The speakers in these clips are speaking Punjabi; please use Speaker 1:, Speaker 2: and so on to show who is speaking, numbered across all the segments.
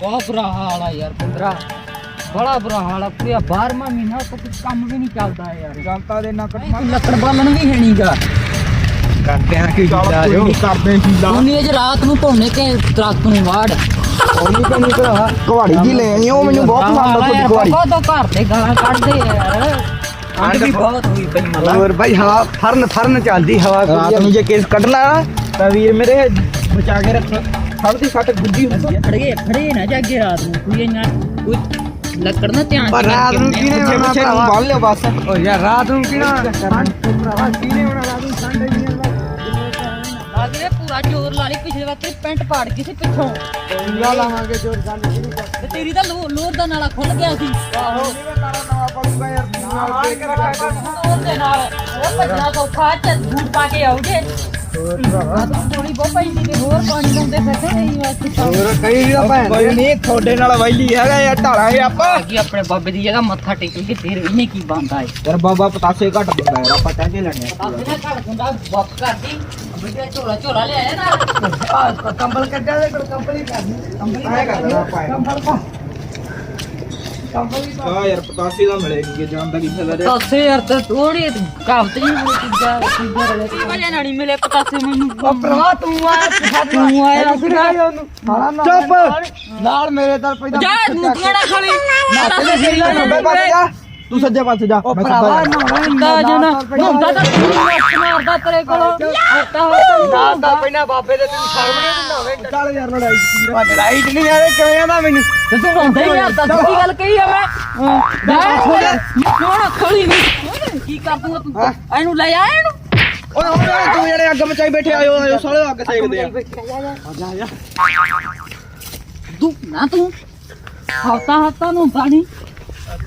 Speaker 1: ਬਹੁਤ ਬੁਰਾ ਹਾਲ ਆ ਯਾਰ ਪੁੱਤਰਾ ਬੜਾ ਬੁਰਾ ਹਾਲ ਆ ਪੂਰਾ 12ਵਾਂ ਮਹੀਨਾ ਤੋਂ ਕੁਝ ਕੰਮ ਵੀ ਨਹੀਂ ਚੱਲਦਾ ਯਾਰ।
Speaker 2: ਜਨਤਾ ਦੇ ਨੱਕ
Speaker 1: ਕੋਈ ਲੱਕੜ ਬਾਲਣ ਵੀ ਹੈ ਨਹੀਂਗਾ।
Speaker 2: ਕਰਦੇ ਆ ਕੀ ਕੀਤਾ ਜੋ ਕਰਦੇ ਕੀ ਲਾ
Speaker 1: ਉਹਨੇ ਅੱਜ ਰਾਤ ਨੂੰ ਧੋਣੇ ਕੇ ਦਰਖਤ ਨੂੰ ਵਾੜ।
Speaker 2: ਉਹਨੂੰ ਕਹਿੰਦੀ ਭਰਾ। ਕੁਹਾੜੀ ਜੀ ਲੈ ਆਈ ਉਹ ਮੈਨੂੰ ਬਹੁਤ ਪਸੰਦ ਆ ਤੁਹਾਡੀ ਕੁਹਾੜੀ
Speaker 1: ਬਹੁਤ ਘਰ ਦੇ ਗਾਲਾਂ ਕੱਢਦੇ ਯਾਰ। ਠੰਡ ਵੀ ਬਹੁਤ ਹੋਈ ਪਈ ਮਲਾ।
Speaker 2: ਹੋਰ ਭਾਈ ਹਵਾ ਫਰਨ ਫਰਨ ਚੱਲਦੀ ਹਵਾ ਰਾਤ ਨੂੰ ਜੇ ਕੇਸ ਕੱਢਣਾ ਨਾ ਤਾਂ ਵੀਰ ਮੇਰੇ ਬਚਾ ਕੇ ਰੱਖੋ। ਸਭ ਦੀ ਫਟ ਗੁੱਡੀ ਹੁੰਦੀ ਹੈ
Speaker 1: ਖੜੇ ਖੜੇ ਨਾ ਜਾਗੇ ਰਾਤ ਨੂੰ ਕੋਈ ਇੰਨਾ ਕੋਈ ਲੱਕੜ ਨਾ ਧਿਆਨ
Speaker 2: ਪਰ ਰਾਤ ਨੂੰ
Speaker 1: ਆ।
Speaker 2: ਹੋਣਾ ਭਰਾਵਾ? ਬੰਨ ਲਿਓ ਬਸ। ਓ ਯਾਰ ਰਾਤ ਨੂੰ ਕਿਹਨਾ ਭਰਾਵਾ ਕਿਹਨੇ ਹੋਣਾ ਰਾਤ ਨੂੰ? ਠੰਡ ਇੰਨੀ
Speaker 1: ਅਗਲੇ ਪੂਰਾ ਜ਼ੋਰ ਲਾ ਲਈ ਪਿਛਲੇ ਵਾਰ ਤੇਰੀ ਪੈਂਟ ਪਾੜ ਗਈ ਸੀ ਪਿੱਛੋਂ।
Speaker 2: ਆ ਲਾਵਾਂਗੇ ਜੋਰ ਗੱਲ ਕਿਹਦੀ
Speaker 1: ਤੇ ਤੇਰੀ ਤਾਂ ਲੋਰ ਦਾ ਨਾਲਾ ਖੁੱਲ ਗਿਆ ਸੀ।
Speaker 2: ਆਹੋ। ਨਵਾਂ ਪੜੂਗਾ ਯਾਰ।
Speaker 1: ਲੋਰ ਦੇ ਨਾਲ ਉਹ ਭੱਜਣਾ ਸੌਖਾ ਚ ਬੂਟ ਪਾ ਕੇ ਆਉਗੇ ਥੋੜੀ ਬਹੁਤ ਪਈ ਸੀ ਤੇ ਹੋਰ ਪਾਣੀ ਲਾਉਂਦੇ ਫਿਰਦੇ ਨਹੀਂ ਵਾਸਤੇ
Speaker 2: ਹੋਰ ਕਈ ਵੀ ਭੈਣ ਕੋਈ ਨਹੀਂ ਤੁਹਾਡੇ ਨਾਲ ਵੈਲੀ ਹੈਗਾ ਯਾਰ ਢਾਲਾ ਇਹ ਆਪਾਂ।
Speaker 1: ਅੱਗੇ ਆਪਣੇ ਬਾਬੇ ਦੀ ਜਗ੍ਹਾ ਮੱਥਾ ਟੇਕੀਏ ਫਿਰ ਇਹਨੇ ਕੀ ਬੰਦਾ ਹੈ
Speaker 2: ਯਾਰ ਬਾਬਾ ਪਤਾਸੇ ਘੱਟ ਦਿੰਦਾ ਯਾਰ ਆਪਾਂ ਚਾਹੇ ਲੈਣੇ
Speaker 1: ਬਾਬੇ ਦਾ ਘਰ ਹੁੰਦਾ ਬੱਪ ਕਰਦੀ ਬਿਟਾ ਝੋਲਾ ਝੋਲਾ ਲੈ ਆਇਆ ਨਾਲ।
Speaker 2: ਕੰਬਲ ਕੱਢਿਆ ਤੇ ਕੰਬਲ ਹੀ ਕਰਨੀ। ਕੰਬਲ ਹੀ ਕਰਨਾ ਕੰਬਲ ਹੀ ਆ ਯਾਰ ਪਤਾਸੇ ਦਾ ਮਿਲੇਗੀ ਜਾਨ ਦਾ ਕੀ ਫਾਇਦਾ ਰੇ
Speaker 1: ਪਤਾਸੇ ਯਾਰ ਤੇ ਥੋੜੀ ਕਾਬਤ ਨਹੀਂ ਹੋਈ ਚੀਜ਼ਾਂ ਚੀਜ਼ਾਂ ਰਲੇ ਵਜੇ ਨਾਲ ਨਹੀਂ ਮਿਲੇ ਪਤਾਸੇ ਮੈਨੂੰ?
Speaker 2: ਭਰਾ ਤੂੰ ਆ
Speaker 1: ਤੂੰ ਆਇਆ
Speaker 2: ਉਹਨੂੰ ਚੁੱਪ। ਨਾਲ ਮੇਰੇ ਦਰ ਪੈਦਾ।
Speaker 1: ਜਾ ਮੁੱਕਣਾ ਨਾ ਖਾਲੀ?
Speaker 2: ਨੱਚਦੇ ਸਹੀ ਨਾ ਨੰਬਰ ਪਾਸੇ ਜਾ। ਤੂੰ ਸੱਜੇ ਪਾਸੇ ਜਾ। ਉਹ ਭਰਾਵਾ
Speaker 1: ਹੁੰਦਾ ਜਨਾ ਹੁੰਦਾ ਤਾਂ ਤੂੰ ਮਾਰਦਾ ਤੇਰੇ ਕੋਲੋਂ। ਹੱਤਾ
Speaker 2: ਦਾ ਪਹਿਨਾ ਬਾਬੇ ਦੇ ਤੈਨੂੰ ਸ਼ਰਮ। ਨਹੀਂ ਚੱਲ ਯਾਰ ਲੜਾਈ ਕੀਤੀ ਲੜਾਈ ਚ ਨਹੀਂ ਆਵੇ ਕਿਵੇਂ ਆਂਦਾ ਮੈਨੂੰ?
Speaker 1: ਤੇ ਤੂੰ ਹੁੰਦਾ ਹੀ ਆ ਦੱਸ ਕੀ ਗੱਲ ਕਹੀ ਆ ਮੈਂ? ਜਾ ਕੋਣ ਖੋਲੀ ਨਹੀਂ। ਕੀ ਕਰ ਦੂੰਗਾ ਤੂੰ? ਇਹਨੂੰ ਲੈ ਆ ਇਹਨੂੰ।
Speaker 2: ਓਏ ਓਏ ਤੂੰ ਜਿਹੜੇ ਅੱਗ ਮਚਾਈ ਬੈਠੇ ਆਇਓ ਆਇਓ ਸਾਲੇ ਅੱਗ ਸੇਕਦੇ ਆ।
Speaker 1: ਤੂੰ ਨਾ ਤੂੰ। ਹੱਤਾ ਹੱਤਾ ਨੂੰ ਪਾਣੀ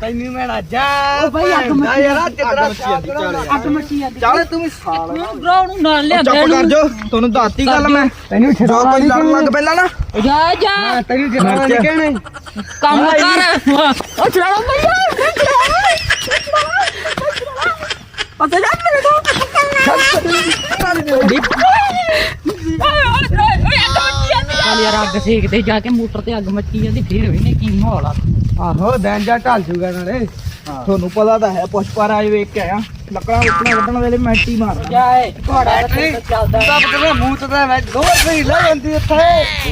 Speaker 2: ਤੈਨੂੰ ਮੈਂ ਨਾ ਜਾ
Speaker 1: ਓ ਭਾਈ ਅੱਗ ਮੱਚੀ
Speaker 2: ਯਾਰ ਚੱਲ
Speaker 1: ਅੱਗ ਮੱਚੀ ਆ
Speaker 2: ਚੱਲ ਤੂੰ ਵੀ ਸਾਲ
Speaker 1: ਬ్రో ਨੂੰ ਨਾਲ ਲਿਆ
Speaker 2: ਚੁੱਪ ਕਰ ਜੋ ਤੁਹਾਨੂੰ ਦੱਸਤੀ ਗੱਲ ਮੈਂ। ਤੈਨੂੰ ਜੋ ਕੋਈ ਲੜਨ ਲੱਗ ਪਹਿਲਾਂ ਨਾ।
Speaker 1: ਜਾ ਜਾ।
Speaker 2: ਤੈਨੂੰ ਜਨਾਬ ਨੇ ਕਹਿਣੇ।
Speaker 1: ਕੰਮ ਕਰ। ਉਹ ਚਲਾਓ ਭਈਆ ਪਤਾ ਜਾ ਮੇਰੇ ਤੋਂ ਚੱਲ ਯਾਰ ਅੱਗ ਸੇਕਦੇ ਜਾ ਕੇ ਮੋਟਰ ਤੇ ਅੱਗ ਮੱਚੀ ਜਾਂਦੀ ਫੇਰ ਵੀ ਨੇ ਕੀ ਮਾਹੌਲ ਆ।
Speaker 2: ਆਹੋ ਦਿਨ ਜਾ ਢਲ ਜੂਗਾ ਨਾਲੇ। ਤੁਹਾਨੂੰ ਪਤਾ ਤਾਂ ਹੈ ਪੁਸ਼ਪਾ ਰਾਜ ਵੇਖ ਕੇ ਆਇਆ। ਲੱਕੜਾਂ ਉੱਪਰ ਵੱਢਣ ਵੇਲੇ ਮੈਂਟੀ ਮਾਰ।
Speaker 1: ਜਾਏ ਘੋੜਾ ਚੱਲਦਾ
Speaker 2: ਸਭ ਕਿਵੇਂ ਮੂੰਹ ਤੇ ਮੈਂ ਦੋ ਸਹੀ ਲੈ ਜਾਂਦੀ ਇੱਥੇ।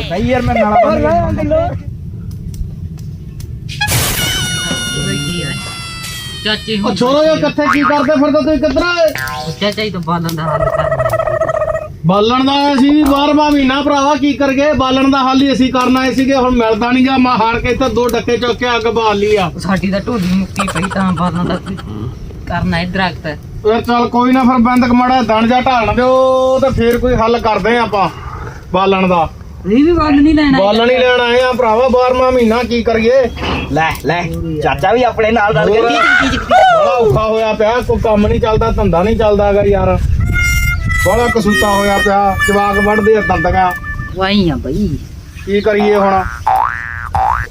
Speaker 2: ਨਹੀਂ ਯਾਰ ਮੈਂ ਨਾਲਾ ਬੰਦ ਲੈ ਜਾਂਦੀ ਲੋ
Speaker 1: ਚਾਚੇ ਹੁਣ
Speaker 3: ਛੋੜੋ ਯਾਰ ਕਿੱਥੇ ਕੀ ਕਰਦੇ ਫਿਰਦੇ ਤੁਸੀਂ ਕਿੱਧਰ?
Speaker 1: ਚਾਚਾ ਹੀ ਤਾਂ ਬਾਲਣ ਦਾ ਹੱਲ ਕਰਨਾ
Speaker 3: ਬਾਲਣ ਦਾ ਅਸੀਂ ਵੀ 12ਵਾਂ ਮਹੀਨਾ ਭਰਾਵਾ ਕੀ ਕਰ ਗਏ ਬਾਲਣ ਦਾ ਹੱਲ ਹੀ ਅਸੀਂ ਕਰਨਾ ਆਏ ਸੀਗੇ ਹੁਣ ਮਿਲਦਾ ਨਹੀਂ ਗਾ। ਮੈਂ ਹਾਰ ਕੇ ਇੱਥੇ ਦੋ ਡੱਕੇ ਚੁੱਕ ਕੇ ਅੱਗ ਬਾਲ ਲਈ ਆ।
Speaker 1: ਸਾਡੀ ਤਾਂ ਢੋਲੀ ਮੁੱਕੀ ਪਈ ਤਾਂ ਬਾਲਣ ਦਾ ਕਰਨਾ ਹੈ ਦਰਖਤ।
Speaker 3: ਫਿਰ ਚੱਲ ਕੋਈ ਨਾ ਫਿਰ ਬੰਦਕ ਮੜਾ ਦਣ ਜਾ ਢਾਲਣ ਦਿਓ ਤੇ ਫੇਰ ਕੋਈ ਹੱਲ ਕਰਦੇ ਆ ਆਪਾਂ ਬਾਲਣ ਦਾ।
Speaker 1: ਇਹ ਵੀ ਬਾਲ ਨਹੀਂ ਲੈਣਾ
Speaker 3: ਬਾਲਣ ਹੀ ਲੈਣ ਆਏ ਆ ਭਰਾਵਾ 12ਵਾਂ ਮਹੀਨਾ ਕੀ ਕਰੀਏ?
Speaker 2: ਲੈ ਲੈ ਚਾਚਾ ਵੀ ਆਪਣੇ ਨਾਲ ਰਲ ਕੇ
Speaker 3: ਬੜਾ ਔਖਾ ਹੋਇਆ ਪਿਆ ਕੋਈ ਕੰਮ ਨਹੀਂ ਚੱਲਦਾ ਧੰਦਾ ਨਹੀਂ ਚੱਲਦਾਗਾ ਯਾਰ। ਬੜਾ ਕਸੂਤਾ ਹੋਇਆ ਪਿਆ ਜਵਾਕ ਵੜਦੇ ਆ ਦੰਦਗਾ
Speaker 1: ਵਾਈ ਆ ਬਈ।
Speaker 3: ਕੀ ਕਰੀਏ ਹੁਣ?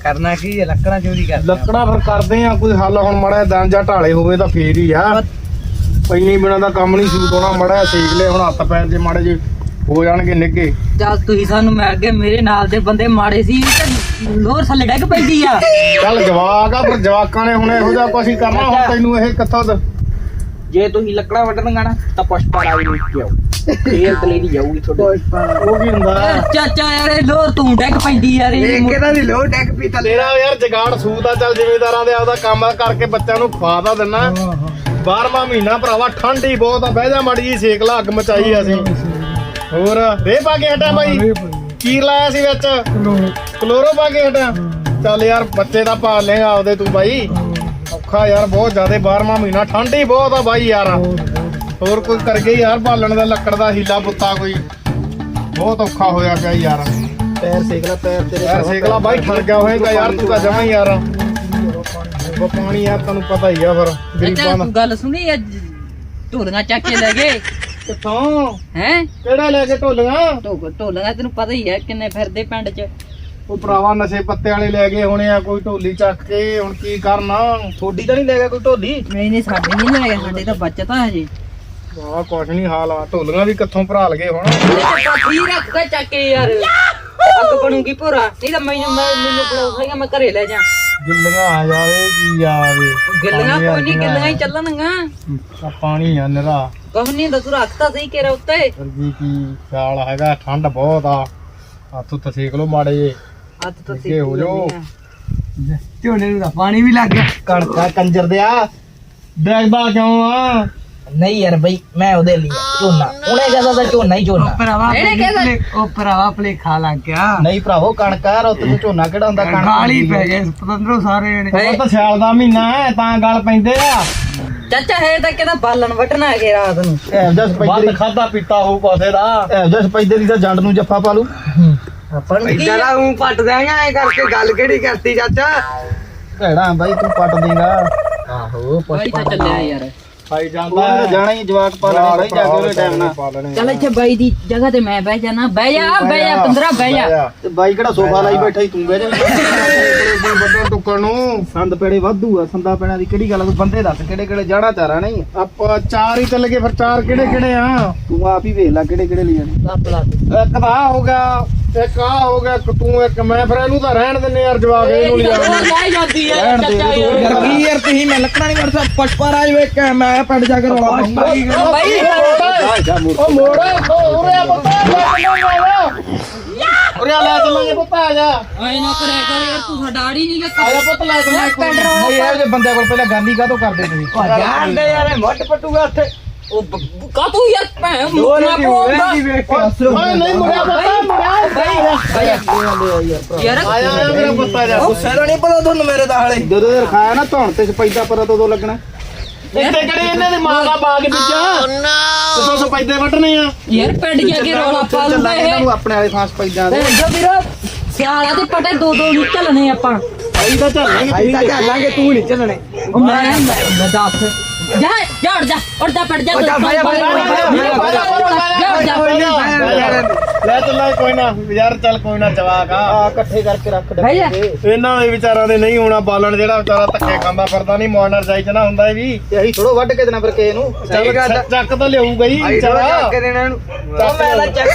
Speaker 2: ਕਰਨਾ ਕੀ ਹੈ ਲੱਕੜਾਂ ਚੋਰੀ ਕਰ
Speaker 3: ਲੱਕੜਾਂ ਫਿਰ ਕਰਦੇ ਆ ਕੋਈ ਹੱਲ ਹੁਣ ਮੜਾ ਦਨ ਜਾਂ ਢਾਲੇ ਹੋਵੇ ਤਾਂ ਫੇਰ ਹੀ ਆ। ਪੈਣੀ ਬਿਨਾ ਦਾ ਕੰਮ ਨਹੀਂ ਸ਼ੁਰੂ ਹੋਣਾ ਮੜਾ ਸੇਕ ਲੈ ਹੁਣ ਹੱਥ ਪੈਰ ਜੇ ਮਾੜੇ ਜੇ ਹੋ ਜਾਣਗੇ ਨਿੱਗੇ
Speaker 1: ਚੱਲ ਤੁਸੀਂ ਸਾਨੂੰ ਮਿਲ ਗਏ ਮੇਰੇ ਨਾਲ ਦੇ ਬੰਦੇ ਮਾੜੇ ਸੀ ਤੇ ਲੋਰ ਥੱਲੇ ਡੱਗ ਪੈਂਦੀ ਆ।
Speaker 3: ਚੱਲ ਜਵਾਕ ਆ ਫਿਰ ਜਵਾਕਾਂ ਨੇ ਹੁਣ ਇਹੋ ਜਿਹਾ ਹੀ ਕਰਨਾ ਹੁਣ ਤੈਨੂੰ ਇਹ ਕਿੱਥੋਂ ਦ-
Speaker 2: ਜੇ ਤੁਸੀਂ ਲੱਕੜਾਂ ਵੱਢਣ ਗਾਣਾ ਤਾਂ ਪੁਸ਼ਪਾ ਰਾਜ ਨੂੰ ਕਿਉਂ ਫੇਰ ਤਲੇ ਦੀ ਜਾਊਗੀ ਤੁਹਾਡੇ।
Speaker 3: ਉਹ ਕੀ ਹੁੰਦਾ?
Speaker 1: ਚਾਚਾ ਯਾਰ ਇਹ ਲੋਰ ਤੂੰ ਡੱਗ ਪੈਂਦੀ ਯਾਰ ਇਹ
Speaker 2: ਕਿਹਦਾ ਦੀ ਲੋ ਟੈਕ ਪੀ ਥੱਲੇ
Speaker 3: ਤੇਰਾ ਯਾਰ ਜਗਾੜ ਸੂਤ ਆ ਚੱਲ ਜ਼ਿਮੀਦਾਰਾਂ ਦੇ ਆਪਦਾ ਕੰਮ ਕਰਕੇ ਬੱਚਿਆਂ ਨੂੰ ਖਵਾ ਦਾ ਦਿੰਨਾ। 12ਵਾਂ ਮਹੀਨਾ ਭਰਾਵਾ ਠੰਡ ਹੀ ਬਹੁਤ ਆ ਬਹਿ ਜਾ ਮੜੀ ਜੀ ਸੇਕ ਲਾ ਅੱਗ ਮਚਾਈ ਅਸੀਂ। ਹੋਰ ਰੇ ਪਾ ਕੇ ਹਟਿਆ ਬਾਈ। ਕੀ। ਲਾਇਆ ਸੀ ਵਿੱਚ? ਕਲੋਰੋ। ਪਾ ਕੇ ਹਟਿਆ ਚੱਲ ਯਾਰ ਬੱਚੇ ਦਾ ਪਾਲ ਲੇਗਾ ਆਪਦੇ ਤੂੰ ਬਾਈ। ਔਖਾ ਯਾਰ ਬਹੁਤ ਜ਼ਿਆਦਾ 12ਵਾਂ ਮਹੀਨਾ ਠੰਡ ਹੀ ਬਹੁਤ ਆ ਬਾਈ ਯਾਰ। ਹੋਰ ਕੋਈ ਕਰ ਗਈ ਯਾਰ ਬਾਲਣ ਦਾ ਲੱਕੜ ਦਾ ਹੀਲਾ ਬੁੱਤਾ ਕੋਈ। ਬਹੁਤ ਔਖਾ ਹੋਇਆ ਪਿਆ ਯਾਰ।
Speaker 2: ਪੈਰ ਸੇਕ ਲੈ ਪੈਰ ਤੇਰੇ
Speaker 3: ਯਾਰ ਸੇਕਲਾ ਬਾਈ ਠਰ ਗਿਆ ਹੋਏਗਾ ਯਾਰ ਤੂੰ ਤਾਂ ਜਮਾ ਹੀ ਯਾਰ। ਉਹ ਪਾਣੀ ਯਾਰ ਤੈਨੂੰ ਪਤਾ ਹੀ ਆ ਫਿਰ ਗਰੀਬਾਂ ਦਾ।
Speaker 1: ਗੱਲ ਸੁਣੀ ਅੱਜ ਢੋਲੀਆਂ ਚੱਕ ਕੇ ਲੈ ਗਏ।
Speaker 3: ਕਿੱਥੋਂ?
Speaker 1: ਹੈ?
Speaker 3: ਕਿਹੜਾ ਲੈ ਕੇ ਢੋਲੀਆਂ?
Speaker 1: ਢੋਲੀਆਂ ਤੈਨੂੰ ਪਤਾ ਹੀ ਹੈ ਕਿੰਨੇ ਫਿਰਦੇ ਪਿੰਡ 'ਚ।
Speaker 3: ਉਹ ਭਰਾਵਾ ਨਸ਼ੇ ਪੱਤੇ ਵਾਲੇ ਲੈ ਗਏ ਹੋਣੇ ਆ ਕੋਈ ਢੋਲੀ ਚੱਕ ਕੇ ਹੁਣ ਕੀ ਕਰਨਾ?
Speaker 2: ਥੋੜੀ ਤਾਂ ਨਹੀਂ ਲੈ ਗਿਆ ਕੋਈ ਢੋਲੀ?
Speaker 1: ਨਹੀਂ ਨਹੀਂ ਸਾਡੇ ਨਹੀਂ ਲੈ ਗਏ ਸਾਡੇ ਤਾਂ ਬਚਤ ਆ ਹਜੇ।
Speaker 3: ਵਾਹ ਕੁਛ ਨਹੀਂ ਹਾਲ ਆ। ਢੋਲੀਆਂ ਵੀ ਕਿੱਥੋਂ ਭਰਾ ਲਗੇ ਹੁਣ?
Speaker 1: ਪਾਥੀ ਰੱਖ ਕੇ ਚੱਕ ਕੇ ਯਾਰ। ਅੱਗ ਬਣੂਗੀ ਭੋਰਾ। ਨਹੀਂ ਤਾਂ ਮੈਨੂੰ ਮੈਂ- ਮੈਨੂੰ ਬੁਲਾਉਂਗਾ ਮੈਂ ਘਰੇ ਲੈ ਜਾ।
Speaker 3: ਗਿੱਲੀਆਂ ਆ ਜਾਵੇ ਕੀ ਆਵੇ?
Speaker 1: ਗਿੱਲੀਆਂ ਕੋਈ ਨਹੀਂ ਗਿੱਲੀਆਂ ਹੀ ਚੱਲਣਗੀਆਂ।
Speaker 3: ਆ ਪਾਣੀ ਆ ਨਰਾ।
Speaker 1: ਕੁਛ ਨਹੀਂ ਦੱਸੂ ਰੱਖਤਾ ਸਹੀ ਕੇਰਾ ਉੱਤੇ?
Speaker 3: ਸਰਦੀ ਕੀ ਖਿਆਲ ਹੈਗਾ ਠੰਡ ਬਹੁਤ ਆ। ਹੱਥ ਉੱਤੇ ਸੇਕ ਲੋ ਮਾੜੇ ਜੇ
Speaker 1: ਹੱਥ ਤੋਂ
Speaker 3: ਅੱਗੇ ਹੋ ਜਾਓ।
Speaker 2: ਝੋਨੇ ਨੂੰ ਤਾਂ ਪਾਣੀ ਵੀ ਲੱਗ ਗਿਆ।
Speaker 3: ਕਣਕਾ ਕੰਜਰ ਦਿਆ ਦੇਖਦਾ ਕਿਉਂ ਆ।
Speaker 2: ਨਹੀਂ ਯਾਰ ਬਈ ਮੈਂ ਉਹਦੇ ਲਈ ਝੋਨਾ। ਉਹਨੇ ਕਹਿੰਦਾ ਤਾਂ ਝੋਨਾ ਹੀ ਝੋਨਾ। ਭਰਾਵਾ
Speaker 1: ਇਹਨੇ ਕਹਿੰਦਾ
Speaker 2: ਉਹ ਭਰਾਵਾ ਭਲੇਖਾ ਲੱਗ ਗਿਆ।
Speaker 3: ਨਹੀਂ ਭਰਾਵੋ ਕਣਕਾ ਰੁੱਤ ਨੂੰ ਝੋਨਾ ਕਿਹੜਾ ਹੁੰਦਾ? ਕਣਕ
Speaker 2: ਗਾਲੀ ਪੈ ਗਏ ਪਤੰਦਰੋਂ ਸਾਰੇ ਨੇ
Speaker 3: ਉਹ ਤਾਂ ਸਿਆਲ ਦਾ ਮਹੀਨਾ ਹੈ ਤਾਂ ਗਲ ਪੈਂਦੇ ਆ।
Speaker 1: ਚਾਚਾ ਹੈ ਤਾਂ ਕਿਹਦਾ ਬਾਲਣ ਵਟਣਾ ਹੈ ਰਾਤ ਨੂੰ।
Speaker 3: ਐ ਜਸ ਵੱਧ ਖਾਦਾ ਪੀਤਾ ਹੋਊ ਪਾਸੇ ਦਾ। ਐ ਜਸ ਪੈਦੇ ਦੀ ਤਾਂ ਜੰਡ ਨੂੰ ਜੱਫਾ ਪਾ ਲੂ
Speaker 1: ਆਪਾਂ ਨੂੰ ਕੀ
Speaker 2: ਜਰਾ ਉਹ ਪੱਟ ਦਿਆਂਗਾ ਐ ਕਰਕੇ ਗੱਲ ਕਿਹੜੀ ਕਰਤੀ ਚਾਚਾ?
Speaker 3: ਭੈੜਾ ਬਾਈ ਤੂੰ ਪੱਟ ਦੇਗਾ ਆਹੋ
Speaker 1: ਬਾਈ ਤਾਂ ਚੱਲਿਆ ਯਾਰ।
Speaker 3: ਪਾਈ ਜਾਂਦਾ। ਜਾਣਾ ਹੀ ਜਵਾਕ ਪਾਲਣੇ ਬਾਈ ਜਾ ਕੇ ਉਹਦੇ ਟਾਈਮ ਨਾਲ।
Speaker 1: ਚੱਲ ਇੱਥੇ ਬਾਈ ਦੀ ਜਗ੍ਹਾ ਤੇ ਮੈਂ ਬਹਿ ਜਾਣਾ। ਬਹਿ ਜਾ ਬਹਿ ਜਾ 15 ਬਹਿ ਜਾ।
Speaker 3: ਤੇ ਬਾਈ ਕਿਹੜਾ ਸੋਫਾ ਲਾਈ ਬੈਠਾ ਹੀ ਤੂੰ ਬਹਿ ਜਾ। ਵੱਡਾ ਟੁੱਕਣ ਨੂੰ। ਸੰਦ ਪੇੜੇ ਵਾਧੂ ਆ ਸੰਦਾ ਪੈਣਾ ਦੀ ਕਿਹੜੀ ਗੱਲ ਆ? ਤੂੰ ਬੰਦੇ ਦੱਸ ਕਿਹੜੇ ਕਿਹੜੇ ਜਾਣਾ ਚਾਰਾ ਨਹੀਂ ਆਪਾਂ ਚਾਰ ਹੀ ਚੱਲ ਗਏ ਫਿਰ ਚਾਰ ਕਿਹੜੇ ਕਿਹੜੇ ਆ? ਤੂੰ ਆਪ ਹੀ ਵੇਖ ਲੈ ਕਿਹੜੇ ਕਿਹੜੇ ਜਾਣੇ।
Speaker 1: ਲਾ ਦੇ।
Speaker 3: ਇੱਕ ਤਾਂ ਆਹ ਹੋ ਗਿਆ। ਇੱਕ ਆ ਹੋ ਗਿਆ ਇੱਕ ਤੂੰ ਇੱਕ ਮੈਂ ਫਿਰ ਇਹਨੂੰ ਤਾਂ ਰਹਿਣ ਦਿੰਨੇ ਯਾਰ ਜਵਾਕ ਇਹਨੂੰ
Speaker 1: ਲੈ ਜਾਂਦੀ ਹੈ
Speaker 3: ਦੇ,
Speaker 1: ਚਾਚਾ ਯਾਰ
Speaker 2: ਕੀ ਯਾਰ ਤੁਸੀਂ ਮੈਂ ਲੱਕੜਾਂ ਨਹੀਂ ਵਰਤਾ ਪਸ਼ਪਾ ਰਾਜ ਵੇਖ ਕੇ ਮੈਂ ਪਿੰਡ ਜਾ ਕੇ ਰੌਲਾ ਪਾਉਂਗਾ
Speaker 1: ਬਾਈ
Speaker 3: ਉਹ ਮੋੜ ਉਰੇ ਆ ਪੁੱਤ ਉਰੇ ਆ ਲੈ ਚੱਲਾਂਗੇ ਪੁੱਤ ਆ ਜਾ।
Speaker 1: ਐ ਨਾ ਕਰਿਆ ਕਰ ਯਾਰ ਤੂੰ ਸਾਡਾ ਆੜੀ ਨਹੀਂ
Speaker 3: ਆ ਜਾ ਪੁੱਤ ਲੈ ਚੱਲਾਂਗੇ। ਨਹੀਂ ਇਹੋ ਜਿਹੇ ਬੰਦਿਆਂ ਕੋਲ ਪਹਿਲਾਂ ਗੱਲ ਹੀ ਕਾਹਤੋਂ ਕਰਦੇ ਤੁਸੀਂ?
Speaker 2: ਜਾਣਦੇ ਯਾਰ ਇਹ ਮੱਟ ਪਟੂਗਾ ਉੱਥੇ।
Speaker 1: ਉਹ ਕਾ ਤੂੰ ਯਾਰ ਭੈਣ
Speaker 2: ਹੋਰ
Speaker 1: ਮੁੱਕਣਾ
Speaker 2: ਕੀ ਹੋਵੇ
Speaker 1: ਪਉਂਦਾ
Speaker 2: ਕੀ ਵੇਖ ਕੇ।
Speaker 3: ਓਏ ਨਹੀਂ ਮੁੜਿਆ ਪੁੱਤ ਮੁੜਿਆ
Speaker 1: ਯਾਰ।
Speaker 3: ਆਇਆ ਆਇਆ ਮੇਰਾ ਪੁੱਤ ਆ ਜਾ
Speaker 2: ਗੁੱਸੇ ਦਾ ਨਹੀਂ ਪਤਾ ਤੁਹਾਨੂੰ ਮੇਰੇ ਦਾ ਹਾਲੇ।
Speaker 3: ਜਦੋਂ ਇਹ ਰਖਾਇਆ ਨਾ ਧੌਣ ਤੇ ਸਪੈਦਾ ਪਰ ਉਦੋਂ ਲੱਗਣਾ। ਇੱਥੇ ਕਿਹੜੇ ਇਹਨਾਂ ਦੇ ਮਾਂ ਦਾ ਬਾਗ ਵਿੱਚ? ਤੂੰ ਸਪੈਦੇ ਵੱਟਣੇ ਆ।
Speaker 1: ਯਾਰ ਪਿੰਡ ਜਾ ਕੇ ਰੌਲਾ ਪਾ ਲੂਗਾ
Speaker 3: ਚੱਲਾਂਗੇ ਇਹਨਾਂ
Speaker 1: ਇਹ
Speaker 3: ਨੂੰ ਆਪਣੇ ਵਾਲੇ ਥਾਂ ਸਪੈਦਾਂ ਦੇ।
Speaker 1: ਭੈਣ ਜੋ ਵੀਰੋ ਸਿਆਲਾ ਦੇ ਪਟੇ ਦੋ ਦੋ ਨਹੀਂ ਚੱਲਣੇ ਆਪਾਂ।
Speaker 3: ਅਸੀਂ ਤਾਂ ਚੱਲਾਂਗੇ
Speaker 2: ਅਸੀਂ ਤਾਂ ਚੱਲਾਂਗੇ ਤੂੰ ਨਹੀਂ ਚੱਲਣੇ
Speaker 1: ਉਹ ਮੈਂ ਮੈਂ ਦੱਸ। ਜਾ ਜਾ ਉੱਡ ਜਾ ਉੱਡ ਜਾ ਪੜ ਜਾ
Speaker 2: ਉਹ ਜਾ, ਬਾਈ, ਬਾਈ, ਬਾਈ, ਬਾਈ,
Speaker 1: ਜਾ ਜਾ
Speaker 3: ਲੈ ਚੱਲਾਂ ਕੋਈ ਨਾ ਯਾਰ ਚੱਲ ਕੋਈ ਨਾ ਜਵਾਕ ਆ। ਇਕੱਠੇ ਕਰਕੇ ਰੱਖ
Speaker 1: ਭਾਈ ਜਾ
Speaker 3: ਇਹਨਾਂ ਦੇ ਵਿਚਾਰਾਂ ਦੇ ਨਹੀਂ ਹੋਣਾ ਬਾਲਣ ਜਿਹੜਾ ਵਿਚਾਰਾ ਧੱਕੇ ਖਾਂਦਾ ਫਿਰਦਾ ਨਹੀਂ ਮਾਡਰਨ ਚ ਨਾ ਹੁੰਦਾ ਇਹ ਵੀ। ਤੇ ਅਸੀਂ ਥੋੜੋ ਵੱਢ ਕੇ ਦੇਣਾ ਫਿਰ ਕਿਸੇ ਨੂੰ।
Speaker 2: ਆ।
Speaker 3: ਚੱਕ ਤਾਂ ਲਿਆਊਗਾ ਹੀ ਵਿਚਾਰਾ
Speaker 2: ਚੱਕ ਦੇਣਾ ਇਹਨੂੰ।
Speaker 3: ਚੱਕ
Speaker 2: ਮੈਂ ਤਾਂ ਚੱਕ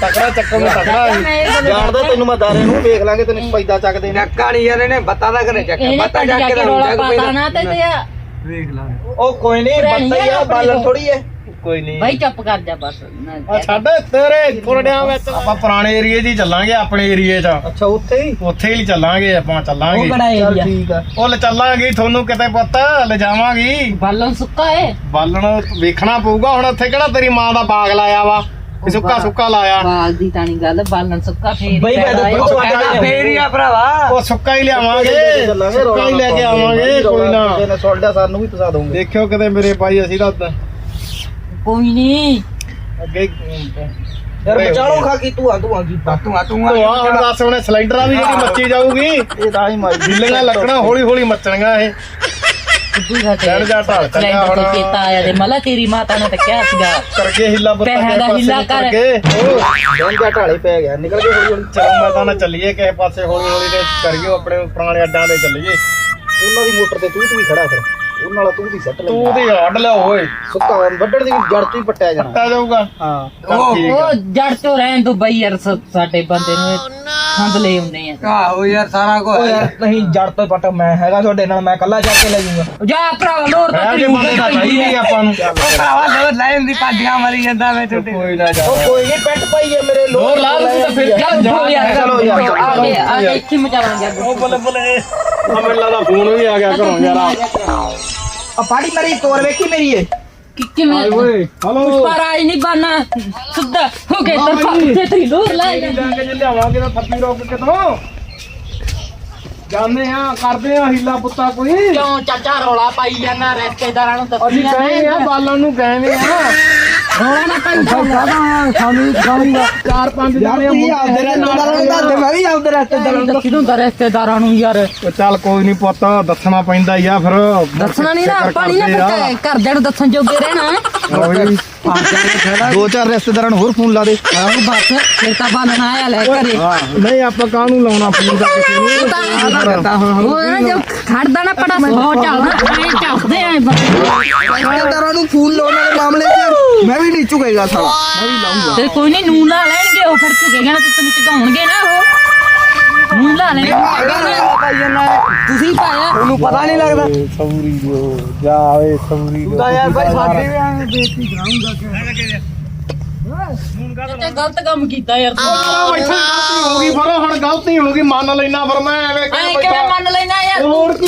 Speaker 3: ਤਕੜਾ ਚੱਕਣ ਨੂੰ ਤਕੜਾ ਜਾਣਦਾ ਤੈਨੂੰ ਮੈਂ ਦਾਰੇ ਨੂੰ ਵੇਖ ਲਾਂਗੇ ਤੈਨੂੰ ਪੈਦਾ ਚੱਕਦੇ ਨੇ
Speaker 2: ਨੱਕਾ ਨਹੀਂ ਯਾਰ ਇਹਨੇ ਬੱਤਾ ਦਾ ਘਰੇ ਚੱਕਿਆ।
Speaker 1: ਇਹਨੇ
Speaker 2: ਬੱਤਾ
Speaker 1: ਪਿੰਡ
Speaker 2: ਚੱਕ
Speaker 1: ਜਾ
Speaker 2: ਕੇ
Speaker 1: ਕੇ ਰੌਲਾ ਪਾਤਾ ਨਾ ਤੇ ਤੇ ਆ।
Speaker 2: ਵੇਖ ਲਾਂਗੇ
Speaker 3: ਉਹ ਕੋਈ ਨਹੀਂ
Speaker 1: ਪੁਰਾਣੀ
Speaker 3: ਬੱਤਾ ਹੀ ਆ
Speaker 1: ਆ,
Speaker 3: ਬਾਲਣ ਥੋੜੀ ਐ ਕੋਈ ਨਹੀਂ।
Speaker 1: ਬਾਈ ਚੁੱਪ ਕਰ ਜਾ ਬਸ।
Speaker 3: ਆ ਛੱਡ ਤੇਰੇ ਕੋਰੜਿਆਂ ਵਿੱਚ। ਆਪਾਂ ਪੁਰਾਣੇ ਏਰੀਏ 'ਚ ਚੱਲਾਂਗੇ ਆਪਣੇ ਏਰੀਏ 'ਚ। ਅੱਛਾ ਉੱਥੇ ਹੀ? ਉੱਥੇ ਹੀ ਚੱਲਾਂਗੇ ਆਪਾਂ ਚੱਲਾਂਗੇ।
Speaker 1: ਉਹ ਕਿਹੜਾ ਏਰੀਆ
Speaker 3: ਠੀਕ ਆ। ਉਹ ਲੈ ਚੱਲਾਂਗੇ ਤੁਹਾਨੂੰ ਕਿਤੇ ਪੁੱਤ ਲਿਜਾਵਾਂਗੀ
Speaker 1: ਬਾਲਣ ਸੁੱਕਾ ਏ।
Speaker 3: ਬਾਲਣ ਵੇਖਣਾ ਪਊਗਾ ਹੁਣ ਉੱਥੇ ਕਿਹੜਾ ਤੇਰੀ ਮਾਂ ਦਾ ਬਾਗ ਲਾਇਆ ਵਾ? ਵੀ ਸੁੱਕਾ ਸੁੱਕਾ ਲਾਇਆ।
Speaker 1: ਬਾਗ ਦੀ ਤਾਂ ਨਹੀਂ ਗੱਲ ਬਾਲਣ ਸੁੱਕਾ ਫੇਰ
Speaker 2: ਬਈ ਮੈਂ ਤਾਂ
Speaker 3: ਉਹ
Speaker 2: ਤੁਹਾਡਾ
Speaker 3: ਕਹਿੰਦਾ
Speaker 2: ਫੇਰ ਹੀ ਆ ਭਰਾਵਾ।
Speaker 3: ਉਹ ਸੁੱਕਾ ਹੀ ਲਿਆਵਾਂਗੇ। ਸੁੱਕਾ ਹੀ ਲੈ ਕੇ ਆਵਾਂਗੇ ਕੋਈ ਨਾ। ਸੋਲਡਾ ਸਾਨੂੰ ਵੀ ਪਸਾ ਦਊਂਗੇ ਦੇਖਿਓ ਕਿਤੇ ਮੇਰੇ ਭਾਈ ਅਸੀਂ ਤਾਂ ਉੱਦਾਂ
Speaker 1: ਕੋਈ ਨਹੀਂ।
Speaker 3: ਅੱਗੇ
Speaker 2: ਯਾਰ ਬਚਾਲੋ ਖਾ ਕੀ ਤੂੰ ਆ ਤੂੰ ਆ ਕੀ ਤੂੰ ਆ ਤੂੰ
Speaker 3: ਆ ਹੁਣ ਦੱਸ ਉਹਨੇ ਸਿਲੰਡਰਾਂ ਵੀ ਜਿਹੜੀ ਮੱਚੀ ਜਾਊਗੀ ਇਹ ਤਾਂ ਹੀ ਮਾਰੀ ਲੱਕੜਾਂ ਹੌਲੀ ਹੌਲੀ ਮੱਚਣੀਆਂ ਇਹ। ਚੜ ਜਾ ਢਾਲ ਚੱਲਿਆ ਹੁਣ।
Speaker 1: ਤੋਂ ਚੇਤਾ ਆਇਆ ਤੇ ਮਲਾ ਤੇਰੀ ਮਾਤਾ ਨੇ ਤਾਂ ਕਿਹਾ ਸੀਗਾ।
Speaker 3: ਕਰਕੇ ਹਿੱਲਾ ਬੱਤਾ
Speaker 1: ਪੈਸਿਆਂ ਦਾ ਹਿੱਲਾ ਕਰ।
Speaker 3: ਜਨ ਜਾ ਢਾਲੇ ਪੈ ਗਿਆ। ਨਿਕਲ ਕੇ ਹੌਲੀ ਹੌਲੀ ਚਲੋ ਮੈਂ ਤਾਂ ਨਾ ਚੱਲੀਏ ਕਿਸੇ ਪਾਸੇ ਹੌਲੀ ਹੌਲੀ ਤੇ ਕਰੀਏ ਆਪਣੇ ਪੁਰਾਣੇ ਅੱਡਾਂ ਤੇ ਚੱਲੀਏ। ਉਹਨਾਂ ਦੀ ਮੋਟਰ ਤੇ ਤੂੰ ਤੂੰ ਖੜਾ ਫਿਰ। ਉਹਨਾਂ ਨਾਲ ਤੂੰ ਦੀ ਸੱਟ ਤੂੰ ਦੀ ਅੱਡ ਲਿਆ ਓਏ। ਸੁੱਕਾ ਵੱਢਣ ਦੀ ਜੜ ਤੋਂ ਹੀ ਪੱਟਿਆ ਜਾਣਾ। ਪੱਟਿਆ ਜਾਊਗਾ। ਹਾਂ।
Speaker 1: ਉਹ ਉਹ ਜੜ ਤੋਂ ਰਹਿਣ ਤੋਂ ਬਈ ਯਾਰ ਸਾਡੇ ਬੰਦੇ ਨੂੰ। ਖੰਦ ਲੈ ਆਉਂਦੇ ਆ।
Speaker 2: ਆਹੋ ਯਾਰ ਸਾਰਾ ਕੁਝ ਯਾਰ ਨਹੀਂ ਜੜ ਤੋਂ ਪਟ। ਮੈਂ ਹੈਗਾ ਤੁਹਾਡੇ ਨਾਲ ਮੈਂ ਕੱਲਾ ਜਾ ਕੇ ਲੈ ਜਾਊਂਗਾ।
Speaker 1: ਜਾ ਭਰਾ ਲੋਰ ਤਾਂ ਤੇਰੀ
Speaker 3: ਦਾ ਚਾਹੀਦੀ ਨਹੀਂ ਆਪਾਂ ਨੂੰ।
Speaker 2: ਉਹ ਭਰਾਵਾ ਦੋ ਲੈ ਹੁੰਦੀ ਪਾਡੀਆਂ ਮਾਰੀ ਜਾਂਦਾ ਮੈਂ ਤੁਹਾਡੇ
Speaker 3: ਕੋਈ ਨਾ ਜਾ।
Speaker 2: ਉਹ ਕੋਈ ਨਹੀਂ ਪੈਂਟ ਪਾਈ ਹੈ ਮੇਰੇ
Speaker 3: ਹੋਰ ਲਾ ਤੁਸੀਂ ਤਾਂ ਫਿਰ।
Speaker 1: ਚੱਲ ਜੋ ਯਾਰ।
Speaker 3: ਚਲੋ ਯਾਰ
Speaker 1: ਆ ਗਏ ਆ ਗਏ ਇੱਥੇ ਮਚਾਵਾਂਗੇ
Speaker 3: ਉਹ ਬੱਲੇ ਬੱਲੇ। ਮੈਨੂੰ ਲੱਗਦਾ ਫੋਨ ਵੀ ਆ ਗਿਆ ਘਰੋਂ ਯਾਰ
Speaker 2: ਆ ਪਾੜੀ ਮੇਰੀ ਤੋਰ ਵੇਖੀ ਮੇਰੀ ਏ
Speaker 1: ਕਿ ਕਿਵੇਂ
Speaker 3: ਓਏ ਹਲੋ।
Speaker 1: ਪਰ ਆਈ ਨਹੀਂ ਬਾਨਾ ਸਿੱਧਾ ਹੋ ਕੇ ਤਰਫਾ ਤੇ ਤੇਰੀ ਲੋਰ ਲੈ
Speaker 3: ਲੈ ਕੇ ਜੇ ਲਿਆਵਾਂਗੇ ਤਾਂ ਥੱਪੀ ਰੋਕ ਕਿਤੋਂ ਜਾਂਦੇ ਆ ਕਰਦੇ ਆ ਹੀਲਾ ਪੁੱਤਾ ਕੋਈ।
Speaker 1: ਕਿਉਂ ਚਾਚਾ ਰੌਲਾ ਪਾਈ ਜਾਂਦਾ ਰਿਸ਼ਤੇਦਾਰਾਂ ਨੂੰ
Speaker 3: ਅਸੀਂ
Speaker 1: ਦੱਸੀ
Speaker 3: ਗਏ ਆ ਬਾਲਾਂ ਨੂੰ ਗਏ ਨੇ ਆ।
Speaker 1: ਰੌਲਾ ਨਾ ਪਾਈ
Speaker 2: ਸਾਨੂੰ ਖਾਊਂਗਾ
Speaker 3: ਚਾਰ ਪੰਜ ਜਣੇ
Speaker 2: ਆਪਦੇ ਰਿਸ਼ਤੇਦਾਰਾਂ ਨੂੰ ਦੱਸ ਮੈਂ ਵੀ ਆਪਦੇ ਰਿਸ਼ਤੇਦਾਰਾਂ ਨੂੰ
Speaker 1: ਦੱਸੀ ਦੂੰ ਰਿਸ਼ਤੇਦਾਰਾਂ ਨੂੰ ਯਾਰ।
Speaker 3: ਉਹ ਚੱਲ ਕੋਈ ਨਹੀਂ ਪੁੱਤ ਦੱਸਣਾ ਪੈਂਦਾ ਹੀ ਆ ਫਿਰ।
Speaker 1: ਦੱਸਣਾ ਨਹੀਂ ਨਾ ਆਪਾਂ ਨਹੀਂ ਨਾ ਘਰਦਿਆਂ ਨੂੰ ਦੱਸਣ ਜੋਗੇ ਰਹਿਣਾ।
Speaker 3: ਦੋ ਚਾਰ ਰਿਸ਼ਤੇਦਾਰਾਂ ਨੂੰ ਹੋਰ ਫੋਨ ਲਾ ਦੇ।
Speaker 1: ਆਹ ਬਸ ਫਿਰ ਤਾਂ ਬਾਲਣਾ ਆਇਆ ਲੈ ਘਰੇ।
Speaker 3: ਨਹੀਂ ਆਪਾਂ ਕਾਹਨੂੰ ਲਾਉਣਾ ਫੋਨ ਦਾ ਕਿਸੇ ਨੂੰ?
Speaker 1: ਉਹ ਨਾ ਜੋ ਖੜਦਾ ਨਾ ਪੜਾ ਸੋ ਚੱਲਦਾ ਐ ਚੱਲਦੇ ਐ
Speaker 2: ਰਿਸ਼ਤੇਦਾਰਾਂ ਨੂੰ ਫੋਨ ਲਾਉਣ ਦੇ ਮਾਮਲੇ 'ਚ ਮੈਂ ਵੀ ਨਹੀਂ ਝੁਕੇਗਾ ਸਾਲਾ ਮੈਂ ਵੀ ਲਾਉਂਗਾ
Speaker 1: ਤੇ ਕੋਈ ਨਹੀਂ ਨੂਨ ਲਾ ਲੈਣਗੇ ਉਹ ਫਿਰ ਝੁਕੇ ਗਿਆ ਤੇ ਤੈਨੂੰ ਚਗਾਉਣਗੇ ਨਾ ਉਹ। ਮੂੰਹ ਲਾ ਲੈ ਤੁਸੀਂ ਪਾਇਆ।
Speaker 2: ਤੁਹਾਨੂੰ ਪਤਾ ਨਹੀਂ ਲੱਗਦਾ।
Speaker 3: ਸੌਰੀ ਦਿਓ ਜਾ ਓਏ ਸੌਰੀ
Speaker 2: ਤੂੰ ਤਾਂ ਯਾਰ ਭਾਈ ਸਾਡੇ ਵੀ ਐਵੇਂ ਬੇਇੱਜ਼ਤੀ ਕਰਾਉਂਗਾ
Speaker 1: ਤੇ ਗਲਤ ਕੰਮ ਕੀਤਾ ਯਾਰ ਤੂੰ।
Speaker 3: ਬੈਠਾ ਗਲਤੀ ਹੋ ਗਈ ਪਰ ਹੁਣ ਗਲਤੀ ਹੋ ਗਈ। ਮੰਨ ਲੈਣਾ ਫਿਰ ਮੈਂ ਐਵੇਂ ਕਿਵੇਂ
Speaker 1: ਮੰਨ ਲੈਣਾ ਯਾਰ
Speaker 3: ਹੋਰ ਕੀ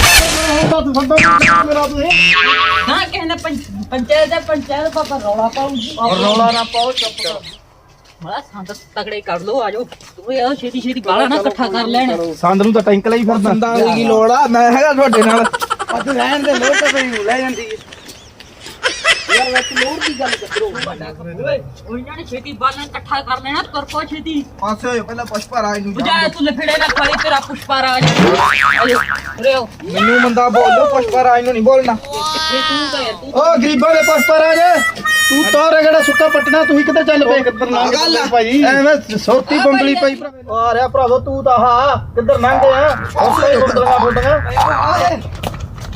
Speaker 3: ਤੂੰ ਸੰਦਾ ਮੇਰਾ ਤੁਸੀਂ
Speaker 1: ਨਾ ਪੰਚਾਇਤ ਦੇ ਪੰਚਾਇਤ ਪਾਪਾ ਰੌਲਾ ਪਾਉਗੀ
Speaker 2: ਰੌਲਾ ਨਾ ਪਾਓ ਚੁੱਪ ਕਰੋ।
Speaker 1: ਸੰਦ ਤਗੜੇ ਕਰ ਲੋ ਆਜੋ ਤੂੰ ਇਹ ਛੇਤੀ ਛੇਤੀ ਗਾਲਾਂ ਨਾ ਇਕੱਠਾ ਕਰ ਲੈਣ।
Speaker 3: ਸੰਦ ਨੂੰ ਤਾਂ ਟੈਂਕ ਲਈ ਫਿਰਦਾ।
Speaker 2: ਬੰਦਾ ਦੀ ਕੀ ਲੋੜ ਆ? ਮੈਂ ਹੈਗਾ ਤੁਹਾਡੇ ਨਾਲ। ਅੱਜ ਰਹਿਣ ਦੇ ਲੋੜ ਤੇ ਤੈਨੂੰ ਲੈ ਜਾਂਦੀ ਯਾਰ ਵਿੱਚ ਲੋੜ ਦੀ ਗੱਲ ਕਰੋ।
Speaker 1: ਉਹ ਇਹਨਾਂ ਨੇ ਛੇਤੀ ਬਾਲਾਂ ਇਕੱਠਾ ਕਰ ਲੈਣਾ ਤੁਰ ਪੋ ਛੇਤੀ।
Speaker 2: ਪਾਸੇ ਹੋਇਓ ਪਹਿਲਾਂ ਪੁਸ਼ਪਾ ਰਾਜ ਨੂੰ
Speaker 1: ਬਜਾਏ ਤੂੰ ਲਫੜੇ ਨਾ ਖਾਲੀ ਤੇਰਾ ਪੁਸ਼ਪਾ ਰਾਜ ਆਜੋ ਰਿਓ
Speaker 2: ਮੈਨੂੰ ਬੰਦਾ ਬੋਲੋ ਪੁਸ਼ਪਾ ਰਾਜ ਨੂੰ ਨਹੀਂ ਬੋਲਣਾ।
Speaker 1: ਇਹ ਤੂੰ ਤਾਂ ਯਾਰ ਤੂੰ
Speaker 3: ਓ ਗਰੀਬਾਂ ਦੇ ਪੁਸ਼ਪਾ ਰਾਜ ਤੂੰ ਤੋਰ ਕਿਹੜਾ ਸੁੱਕਾ ਪਟਣਾ ਤੂੰ ਕਿੱਧਰ ਚੱਲ ਪਏ? ਕਿੱਧਰ ਲੰਘ
Speaker 2: ਗੱਲ ਆ।
Speaker 3: ਭਾਈ? ਐਵੇਂ ਸੋਤੀ ਬੰਗਲੀ ਪਈ ਆ। ਰਿਹਾ ਭਰਾਵੋ ਤੂੰ ਤਾਂ ਹਾਂ ਕਿੱਧਰ ਲੰਘ ਗਿਆ? ਉੱਥੇ ਬੰਦਲੀਆਂ ਫੁੱਟੀਆਂ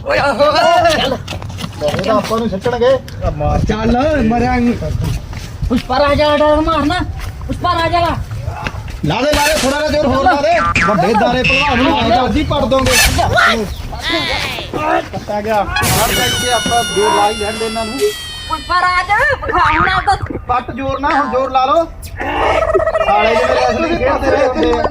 Speaker 2: ਓਏ ਓਏ
Speaker 3: ਬਹੁਤ ਆਪਾਂ ਨੂੰ ਛੱਡਣਗੇ। ਮਾਰ
Speaker 2: ਚੱਲ ਮਰਿਆ ਨੂੰ।
Speaker 1: ਪੁਸ਼ਪਾ ਰਾਜ ਵਾਲਾ ਡਰ ਮਾਰਨਾ। ਪੁਸ਼ਪਾ ਰਾਜ ਵਾਲਾ
Speaker 3: ਲਾ ਦੇ ਲਾ ਦੇ ਥੋੜਾ ਜਿਹਾ ਜ਼ੋਰ ਹੋਰ ਲਾ ਦੇ। ਵੱਡੇ ਦਾਰੇ ਭਲਵਾਨ ਨੂੰ ਅੱਜ ਹੀ ਪੜ ਦੋਗੇ। ਪੱਤਾ ਗਿਆ। ਹਰ ਕਰਕੇ ਆਪਾਂ ਦੋ ਲਾਈ ਲੈਣ ਇਹਨਾਂ ਨੂੰ।
Speaker 1: ਪੁਸ਼ਪਾ ਰਾਜ ਬਖਾਉਣਾ ਤਾਂ
Speaker 3: ਪੱਟ ਜ਼ੋਰ ਨਾ ਹੁਣ ਜ਼ੋਰ ਲਾ ਲਓ। ਸਾਲੇ ਜਿਹੜੇ ਅਸਲੀ ਖੇਡਦੇ ਰਹੇ ਹੁੰਦੇ ਆ।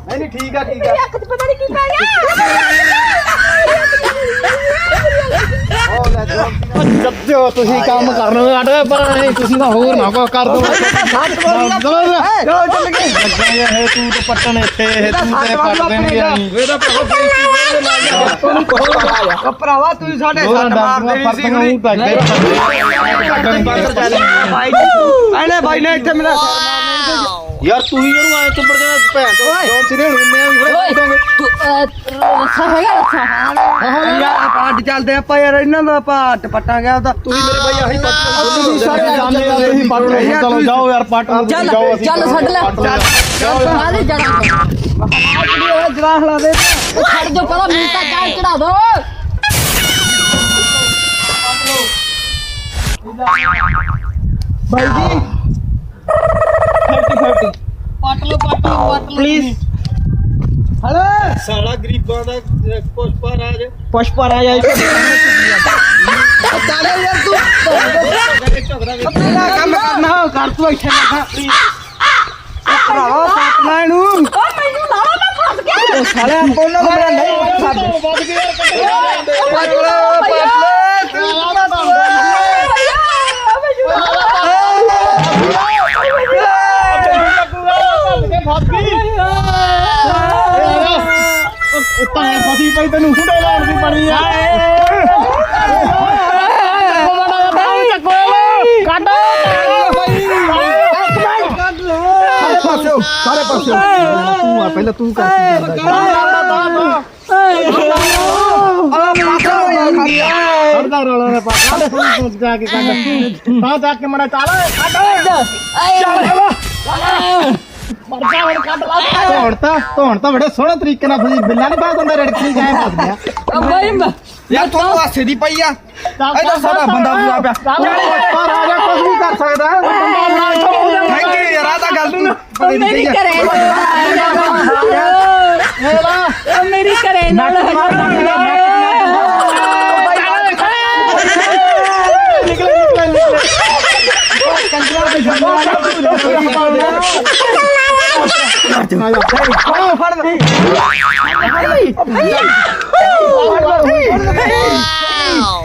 Speaker 3: ਨਹੀਂ ਨਹੀਂ ਠੀਕ ਆ ਠੀਕ ਆ।
Speaker 1: ਅੱਖ ਤੇ ਪਤਾ ਨਹੀਂ ਕੀ ਪੈ ਗਿਆ।
Speaker 3: ਉਹ ਲੈ ਜੱਦੋ ਤੁਸੀਂ ਕੰਮ ਕਰਨ ਨੂੰ ਅੜ ਪਰ ਨਹੀਂ ਤੁਸੀਂ ਤਾਂ ਹੋਰ ਨਾ ਕੋ ਕਰ ਦੋ
Speaker 2: ਸੱਤ ਵਾਰੀ ਜੋ ਚੱਲ ਗਏ
Speaker 3: ਲੱਗਾ ਇਹ ਹੈ ਤੂੰ ਤਾਂ ਪੱਟਣ ਇੱਥੇ ਇਹ ਤੂੰ ਤੇ ਪੱਟ ਦੇਣਗੇ ਅਸੀਂ
Speaker 2: ਇਹਦਾ ਭਰਾ ਬੇਇੱਜ਼ਤੀ ਦੇ ਨਾਲ ਜਾ ਤੂੰ ਕੋਲ ਆ ਭਰਾਵਾ ਤੂੰ ਸਾਡੇ
Speaker 3: ਦੋਰਾਂ
Speaker 2: ਸੱਟ ਮਾਰ ਦੇਣੀ
Speaker 3: ਡਾਂਗਾਂ
Speaker 2: ਸੀ
Speaker 3: ਪੱਟਣ
Speaker 2: ਹੁਣੀ
Speaker 3: ਨੂੰ ਤਾਂ ਅੱਗੇ
Speaker 2: ਭਾਈ ਇਹਨੇ ਭਾਈ ਨੇ ਇੱਥੇ ਮੇਰਾ ਸਿਰ ਮਾਰਨੇ
Speaker 3: ਯਾਰ ਤੂੰ ਹੀ ਇਹਨੂੰ ਐ ਚੁੱਪੜ ਜਾਣਾ ਭੈਣ ਤੋਂ ਜੋਨ ਸਿਰੇ ਹੁੰਨੇ ਆ ਵੀ
Speaker 1: ਓਏ
Speaker 3: ਪੁੱਟਾਂਗੇ
Speaker 1: ਤੂੰ ਰੱਸਾ ਹੈਗਾ ਰੱਸਾ
Speaker 2: ਯਾਰ ਆਪਾਂ ਅੱਡ ਚੱਲਦੇ ਆਪਾਂ ਯਾਰ ਇਹਨਾਂ ਦਾ ਆਪਾਂ ਅੱਡ ਪੱਟਾਂਗੇ ਉਹਦਾ।
Speaker 3: ਤੁਸੀਂ ਮੇਰੇ ਭਾਈ ਆਹੀ ਪੱਟ ਤੁਸੀਂ ਸਾਰੇ ਜਾਣਦੇ ਆ ਅਸੀਂ ਪੱਟ ਚਲੋ ਜਾਓ ਯਾਰ ਪੱਟ ਨੂੰ
Speaker 1: ਚੱਲ,
Speaker 3: ਜਾਓ ਅਸੀਂ
Speaker 1: ਚੱਲ ਛੱਡ ਲੈ। ਆ ਦੇ ਜੜਾ
Speaker 2: ਜਰਾ ਹਲਾ ਦੇ
Speaker 1: ਉਹ ਛੱਡ ਜੋ ਪਤਾ ਮਿੰਟਾ ਚਾਹ ਚੜਾ ਦੋ।
Speaker 2: ਭਾਈ ਜੀ। 30 30
Speaker 1: ਪੱਟ ਲੋ ਪੱਟ ਲੋ ਪੱਟ ਲੋ
Speaker 2: ਪਲੀਜ਼ ਹਲੋ।
Speaker 3: ਸਾਲਾ ਗਰੀਬਾਂ ਦਾ ਪੁਸ਼ਪਾ ਰਾਜ
Speaker 2: ਪੁਸ਼ਪਾ ਰਾਜ ਆਈ ਤਾਰੇ ਯਾਰ ਤੂੰ ਆਪਣਾ ਕੰਮ ਕਰਨਾ ਕਰ ਤੂੰ ਇੱਥੇ ਨਾ ਪਲੀਜ਼ ਭਰਾਵਾ ਪਟਨਾ ਇਹਨੂੰ।
Speaker 1: ਓ ਮੈਨੂੰ ਲਾਵਾ ਮੈਂ ਫਸ ਗਿਆ।
Speaker 2: ਸਾਲੇ ਦਾ ਨਹੀਂ ਸਾਡੇ
Speaker 3: ਵੱਧ ਗਿਆ ਯਾਰ
Speaker 2: ਪਟ
Speaker 3: ਫਸੀ ਪਈ ਤੈਨੂੰ ਹੁੜੇ ਲਾਉਣ ਦੀ ਬਣੀ ਆ। ਸਾਰੇ ਪਾਸੇ ਸਾਰੇ ਪਾਸੇ ਤੂੰ ਆ ਪਹਿਲਾਂ ਤੂੰ ਕਰ ਕਰਦਾ ਰੋਲਾ ਨਾ ਪਾ ਕੱਢ ਸੋਚ ਜਾ ਕੇ ਕੱਢ ਤਾਂ ਜਾ ਕੇ ਮੜਾ ਚਾਲ। ਧੋਣ ਤਾਂ ਧੋਣ ਤਾਂ ਬੜੇ ਸੋਹਣੇ ਤਰੀਕੇ ਨਾਲ ਫਸੀ ਬਿੱਲਾ ਨਹੀਂ ਫਸ ਹੁੰਦਾ ਰੜਕੀ ਜਾਏ ਫਸ ਗਿਆ
Speaker 1: ਬਾਈ ਮੈਂ
Speaker 2: ਯਾਰ ਤੂੰ ਹਾਸੇ ਦੀ ਪਈ ਆ ਇਹਦਾ ਸਾਡਾ ਬੰਦਾ ਪੂਰਾ ਪਿਆ
Speaker 3: ਪਰ ਆ ਜਾ ਕੁਝ ਨਹੀਂ ਕਰ ਸਕਦਾ
Speaker 2: ਥੈਂਕ ਯੂ ਯਾਰ ਆ ਤਾਂ ਗੱਲ ਤੂੰ
Speaker 1: ਮੇਰੀ ਕਰੇ ਉਹ ਮੇਰੀ ਕਰੇ ਨਾਲ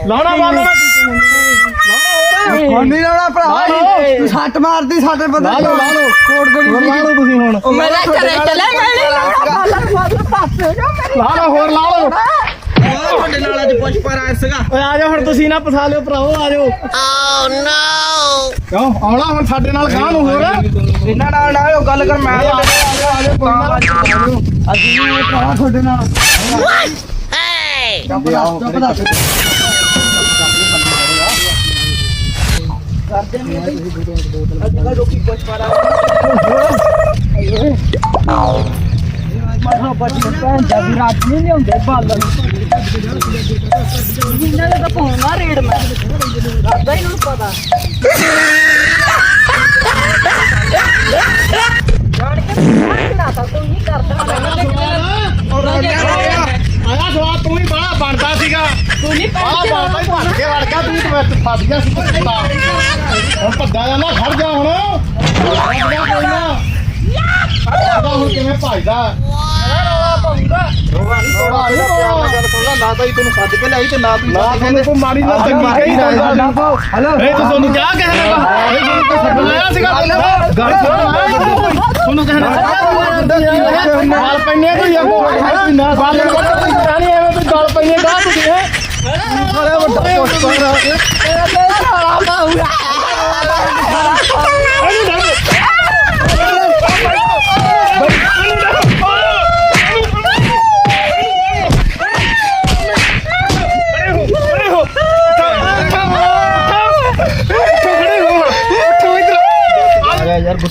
Speaker 3: ਲਾਉਣਾ ਬਾਲਾ
Speaker 2: ਨਹੀਂ ਲਾਉਣਾ ਭਰਾ। ਤੂੰ ਸੱਟ ਮਾਰਦੀ ਸਾਡੇ ਬੰਦੇ
Speaker 3: ਲਾ ਲਓ, ਲਾ ਲਓ।
Speaker 2: ਕੋੜ ਗੜੀ
Speaker 3: ਲਾ ਲਓ ਤੁਸੀਂ ਹੁਣ।
Speaker 1: ਮੇਰਾ ਕਰੇ ਚਲੇ ਮੈਂ ਨਹੀਂ ਲਾਉਣਾ। ਬਾਲਰ ਬਾਲਰ ਪਾਸੇ ਜੋ ਮੇਰੀ
Speaker 3: ਲਾ ਲਓ ਹੋਰ ਲਾ ਲਓ।
Speaker 2: ਤੁਹਾਡੇ ਨਾਲ ਅੱਜ ਪੁੱਛ ਪਰ ਆਇਆ ਸੀਗਾ।
Speaker 3: ਓਏ ਆ ਜਾ ਹੁਣ ਤੁਸੀਂ ਨਾ ਫਸਾ ਲਿਓ ਭਰਾਓ ਆ ਜਾਓ। ਓ ਨੋ ਕਿਉਂ? ਆਉਣਾ ਹੁਣ ਸਾਡੇ ਨਾਲ ਗਾਂ ਨੂੰ ਹੋਰ?
Speaker 2: ਇਹਨਾਂ ਨਾਲ ਨਾ ਉਹ ਗੱਲ ਕਰ ਮੈਂ ਤੁਹਾਡੇ ਨਾਲ ਆ ਜਾਓ ਨਾ। ਅਸੀਂ ਵੀ ਭਰਾ ਤੁਹਾਡੇ ਨਾਲ। ਚੁੱਪ ਦਾ ਚੁੱਪ ਦਾ ਅੱਜ ਕੱਲ ਲੋਕੀ ਪੁੱਛ ਪਰ
Speaker 1: ਮਰਨਾ ਬੱਚ ਭੈਣ ਦਾ ਵੀ ਰਾਤ ਨਹੀਂ ਲਿਆਉਂਦੇ ਬਾਲਰ ਇਹਨਾਂ ਦੇ ਤਾਂ ਪਾਉਣਾ ਰੇਡ ਮੈਂ ਕਰਦਾ ਹੀ ਨੂੰ ਪਤਾ ਜਾਣ ਕੇ ਕਿਹੜਾ ਤਾਂ ਤੂੰ ਨਹੀਂ ਕਰਦਾ
Speaker 3: ਆਇਆ ਸਵਾਦ ਤੂੰ ਹੀ ਬੜਾ ਬਣਦਾ ਸੀਗਾ
Speaker 1: ਤੂੰ ਨਹੀਂ
Speaker 3: ਆਹ ਬਾਬਾ ਹੀ ਭੱਜ ਕੇ ਵੜ ਗਿਆ ਤੂੰ ਤੇ ਵਿੱਚ ਫਸ ਗਿਆ ਸੀ ਕੁੱਤਾ ਹੁਣ ਭੱਜਾ ਜਾਂਦਾ ਖੜ ਜਾ ਹੁਣ ਖੜ ਜਾ ਕੋਈ ਨਾ ਆਦਾ ਹੁਣ ਕਿਵੇਂ ਭੱਜਦਾ
Speaker 1: ਰੌਲਾ ਪਾਉਂਗਾ
Speaker 3: ਥੋੜਾ ਨਹੀਂ ਥੋੜਾ
Speaker 2: ਨਾ ਤਾਂ ਹੀ ਤੈਨੂੰ ਸੱਦ ਕੇ ਲਿਆਈ ਤੇ ਨਾ ਤੂੰ
Speaker 3: ਨਾ ਤੁਹਾਨੂੰ ਕੋਈ ਮਾੜੀ ਨਾ ਚੰਗੀ ਕਹੀ ਜਾਂਦਾ।
Speaker 2: ਹਲੋ
Speaker 3: ਇਹ ਤਾਂ ਤੁਹਾਨੂੰ ਕਿਹਾ ਕਿਸੇ ਨੇ ਇਹ ਤੁਹਾਨੂੰ ਤਾਂ ਛੱਡ ਲਿਆ ਸੀਗਾ ਗੱਲ ਤੁਹਾਨੂੰ ਕਿਸੇ ਨੇ ਗਾਲ ਪੈਣੇ ਤੂੰ ਅੱਗੋਂ ਨਾ ਗਾਲ ਕਰਾਣੀ ਐਵੇਂ ਤੂੰ ਗਾਲ ਪੈਣੇ ਗਾ ਤੁਸੀਂ ਇਹ ਸਾਰਾ ਵੱਡਾ ਪੋਸਟਰ
Speaker 2: ਯਾਰ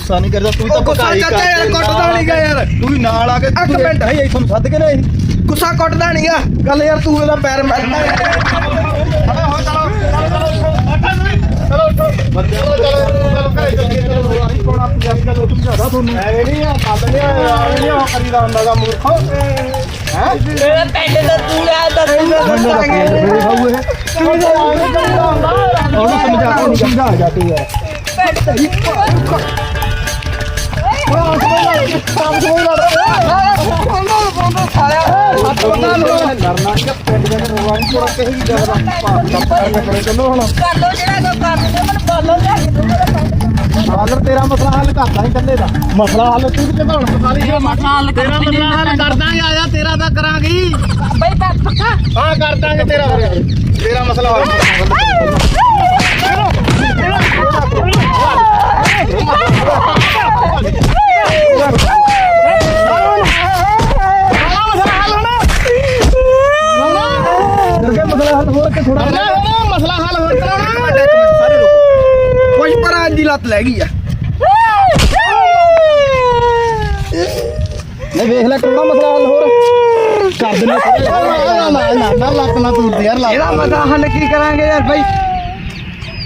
Speaker 2: ਗੁੱਸਾ ਨਹੀਂ ਕਰਦਾ ਤੂੰ ਤਾਂ
Speaker 4: ਗੁੱਸਾ ਚਾਚਾ ਯਾਰ ਕੁੱਟਦਾ ਨੀ ਗਾ ਯਾਰ।
Speaker 2: ਤੂੰ ਵੀ ਨਾਲ ਆ ਕੇ
Speaker 4: ਇੱਕ ਮਿੰਟ
Speaker 2: ਹੈ ਇਹ ਤੁਹਾਨੂੰ ਸੱਦ ਕੇ ਲਿਆਈ
Speaker 4: ਗੁੱਸਾ ਕੁੱਟਦਾ ਨਹੀਂਗਾ ਗੱਲ ਯਾਰ ਤੂੰ ਇਹਦਾ ਪੈਰ ਮਾਰਦਾ
Speaker 1: ਮੇਰੇ ਪੈਂਡੇ ਦਾ ਤੂੜਾ ਦਾ
Speaker 2: ਉਹਨੂੰ ਸਮਝਾ ਉਹਨੂੰ ਸਮਝਾ ਜਾ ਤੂੰ ਯਾਰ ਲੜਨਾ ਕਿ ਪਿੰਡ ਦੇ ਰੋਵਾਂ ਨਹੀਂ ਥੋੜਾ ਕਹੀ ਜਾਂਦਾ ਚਲੋ ਹੁਣ
Speaker 1: ਕਰ ਲੋ ਜਿਹੜਾ ਕੋ ਕਰ ਲੋ ਮੈਨੂੰ ਬੋਲੋ ਲੈ ਕੇ ਤੂੰ
Speaker 2: ਤੇਰਾ ਮਸਲਾ ਹੱਲ ਕਰਦਾ ਹੀ ਇਕੱਲੇ ਦਾ
Speaker 3: ਮਸਲਾ ਹੱਲ ਤੂੰ ਕਿਤੇ ਹੁਣ ਮਸਾਲੀ
Speaker 1: ਦਾ ਮਸਲਾ ਹੱਲ
Speaker 3: ਤੇਰਾ ਮਸਲਾ ਹੱਲ ਕਰ ਦਾਂਗੇ ਆਇਆ ਤੇਰਾ ਤਾਂ ਕਰਾਂਗੇ
Speaker 1: ਬਈ ਬਾਤ ਪੱਕਾ
Speaker 3: ਹਾਂ ਕਰ ਦਾਂਗੇ ਤੇਰਾ ਤੇਰਾ ਮਸਲਾ ਹੱਲ ਕਰਾਂਗੇ
Speaker 2: ਥੋੜਾ
Speaker 3: ਮਸਲਾ ਹੱਲ ਹੋਰ ਕਰਾਉਣਾ।
Speaker 4: ਇੱਕ ਮਿੰਟ ਸਾਰੇ ਰੁਕੋ। ਕੁਝ ਪਰਾਂ ਦੀ ਲੱਤ ਲੈ ਗਈ ਆ।
Speaker 2: ਨਹੀਂ ਵੇਖ ਲੈ ਕਿਹੜਾ ਮਸਲਾ ਹੱਲ ਹੋਰ ਕਰ ਦਿੰਦੇ
Speaker 3: ਨਾ ਨਾ ਨਾ ਨਾ ਲੱਤ ਨਾ ਤੂੰ ਯਾਰ ਲੱਤ।
Speaker 4: ਇਹਦਾ ਮਸਲਾ ਹੱਲ ਕੀ ਕਰਾਂਗੇ ਯਾਰ ਬਾਈ?